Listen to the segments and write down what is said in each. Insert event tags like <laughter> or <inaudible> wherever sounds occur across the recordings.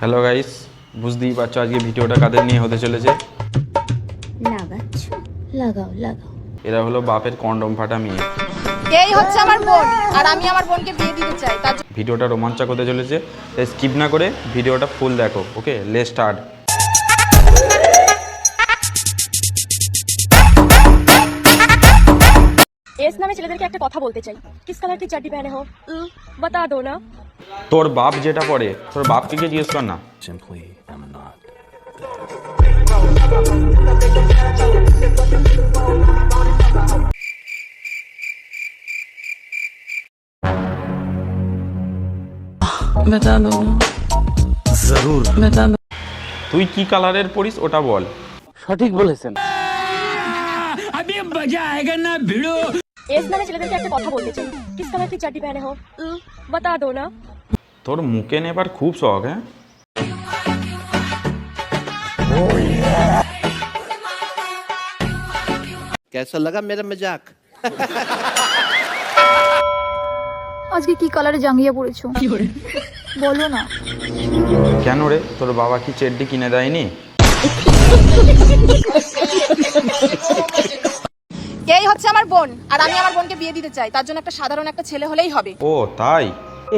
Hello guys বুঝতেই পারছ আজকে ভিডিওটা কাদের নিয়ে হতে চলেছে? লাগাচ্ছ লাগাও লাগাও। এরা হলো বাপের কন্ডম ফাটা মেয়ে। এই হচ্ছে আমার বোন আর আমি আমার বোনকে বিয়ে দিতে চাই। তার ভিডিওটা রোমাঞ্চক হতে চলেছে স্কিপ না করে ভিডিওটা ফুল দেখো ওকে লে স্টার্ট एस नामे ছেলেদেরকে একটা কথা বলতে চাই किस कलर की चड्डी पहने हो उम, बता दो ना তোর বাপ যেটা পড়ে তোর বাপকে গিয়ে জিজ্ঞেস কর না बता दो जरूर बता दो তুই কি কালারের পড়িস ওটা বল एस नामे ছেলেদেরকে একটা কথা বলতে চাই किस कलर की चड्डी पहने हो उम, बता दो ना তোর মুখে নেবার খুব শখ হ্যাঁ कैसा लगा मेरा मजाक আজকে কি কালারে জাঙ্গিয়া পড়েছো বলো না কেন রে তোর বাবা কি চেড্ডি কিনে দেয়নি এই হচ্ছে আমার বোন আর আমি আমার বোনকে বিয়ে দিতে চাই। তার জন্য একটা সাধারণ একটা ছেলে হলেই হবে। ও তাই?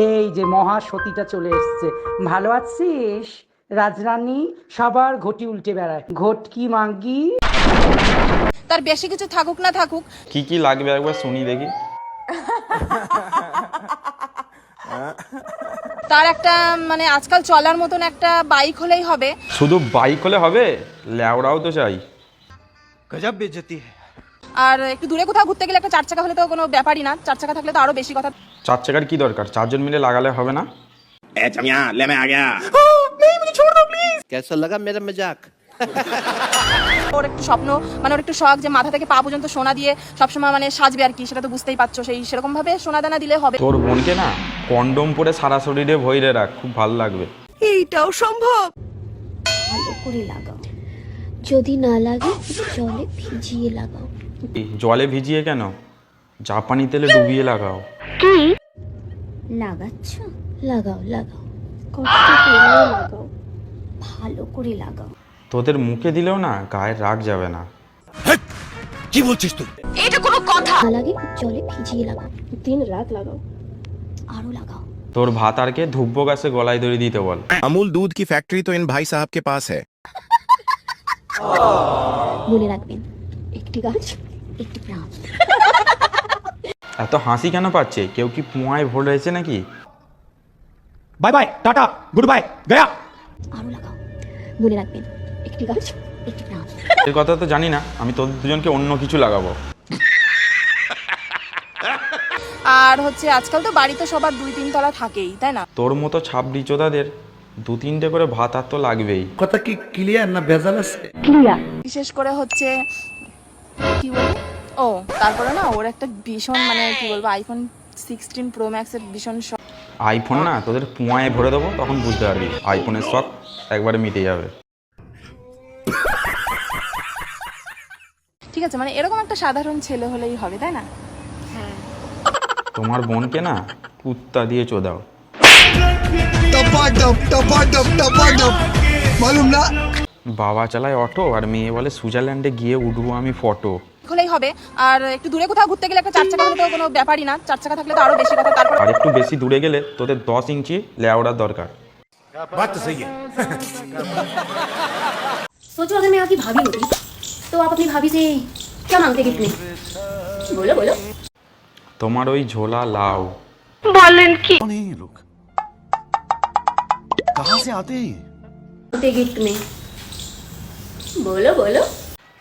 এই যে মহা সতীটা চলে এসছে। ভালো আছিস? রাজরানী সবার ঘটি উল্টে বেড়ায়। ঘটকি মাগি তার বেশি কিছু থাকুক না থাকুক। কি কি লাগবে একবার শুনি দেখি। তার একটা মানে আজকাল চলার মতন একটা বাইক হলেই হবে। শুধু বাইক হলে হবে? ল্যাওড়াও তো চাই। আর একটু দূরে কোথাও ঘুরতে গেলে একটা চার চাকা হলে তো কোনো ব্যাপারই না চার চাকা থাকলে তো আরো বেশি কথা চার চাকার কি দরকার চারজন মিলে লাগালে হবে না कैसा लगा मेरा मजाक ওর একটু স্বপ্ন মানে ওর একটু শখ যে মাথা থেকে পা পর্যন্ত সোনা দিয়ে সবসময় মানে সাজবে আর কি সেটা তো বুঝতেই পারছো সেই সেরকম ভাবে সোনা দানা দিলে হবে তোর বোনকে না কন্ডম পরে সারা শরীরে ভইরে রাখ খুব ভালো লাগবে ভালো করে লাগাও যদি না লাগে জলে ভিজিয়ে লাগাও এই জলে ভিজিয়ে কেন? জাপানি তেলে ডুবিয়ে লাগাও। কি? লাগাচ্ছ? লাগাও লাগাও। কষ্ট করে লাগাও। ভালো করে লাগাও। তোদের মুখে দিলেও না গায়ে রাগ যাবে না। কি বলছিস তুই? এটা কোনো কথা! লাগে জলে ভিজিয়ে লাগাও। দিন রাত লাগাও। আরও লাগাও। তোর ভাত আর কে ধুব্ব গাছে গলায় দড়ি দিতে বল। আমুল দুধ কি ফ্যাক্টরি তো ইন ভাই সাহেব কে পাস হ্যায় বলে রাখবেন একটি গাছ একটি <laughs> প্রাণ এত হাসি কেন পাচ্ছে? কেউ কি পুয়ায় ভোট হয়েছে নাকি? Bye bye tata good bye Gaya. আরও লাগাও। মনে রাখবেন একটি গাছ একটি প্রাণ। এর কথা তো জানি না আমি তোদের দুজনকে অন্য কিছু লাগাবো। আর হচ্ছে আজকাল তো বাড়িতে সবার দুই তিন তলা থাকেই তাই না? তোর মতো ছাবড়ি চোদাদের দু তিনটে করে ভাত আর তো লাগবেই। কথা কি ক্লিয়ার না ভেজাল আছে? ক্লিয়ার বিশেষ করে হচ্ছে কি বলব ও তারপরে না ওর একটা ভীষণ মানে কি বলব আইফোন সিক্সটিন প্রো ম্যাক্সের ভীষণ শখ। আইফোন না তোদের পুয়ায় ভরে দেবো তখন বুঝতে পারবি। আইফোনের শখ একবারে মিটে যাবে। ঠিক আছে মানে এরকম একটা সাধারণ ছেলে হলেই হবে তাই না? তোমার বোনকে না কুত্তা দিয়ে চোদাও। বাবা চালায় অটো আর মেয়ে বলে সুইজারল্যান্ডে গিয়ে উঠবো আমি ফটো। হলেই হবে আর একটু দূরে কোথাও ঘুরতে গেলে একটা চার চাকা হলে তো কোনো ব্যাপারই না চার চাকা থাকলে তো আরো বেশি কথা তারপর আর একটু বেশি দূরে গেলে তোদের দশ ইঞ্চি লেওড়ার দরকার सोचो अगर मैं आपकी भाभी होती तो आप अपनी भाभी से क्या मांगते गिफ्ट में बोलो बोलो তোমার ওই ঝোলা লাউ मांगते गिफ्ट में बोलो बोलो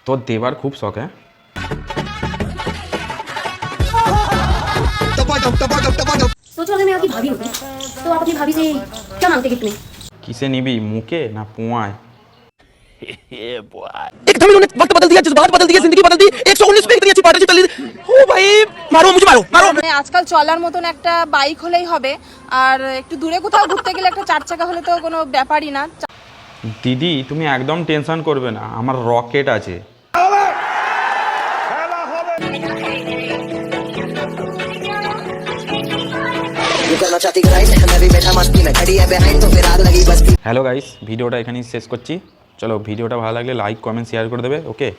তোর দেবার খুব শখ হ্যাঁ सोचो अगर मैं आपकी भाभी होती तो आप अपनी भाभी से क्या मांगते गिफ्ट में কিসে নিবি মুখে না পুয়ায় एक धमी ने वक्त बदल दिया जज्बात बदल दिए जिंदगी बदल दी एक सौ उन्नीस पे इतनी अच्छी पार्टी चली ओ भाई मारो मुझे मारो मारो মানে আজকাল চলার মতন একটা বাইক হলেই হবে আর একটু দূরে কোথাও ঘুরতে গেলে একটা চার চাকা হলে তো কোনো ব্যাপারই না দিদি তুমি একদম টেনশন করবে না আমার রকেট আছে হ্যালো গাইস ভিডিওটা এখানেই শেষ করছি চলো ভিডিওটা ভালো লাগলে লাইক কমেন্ট শেয়ার করে দেবে ওকে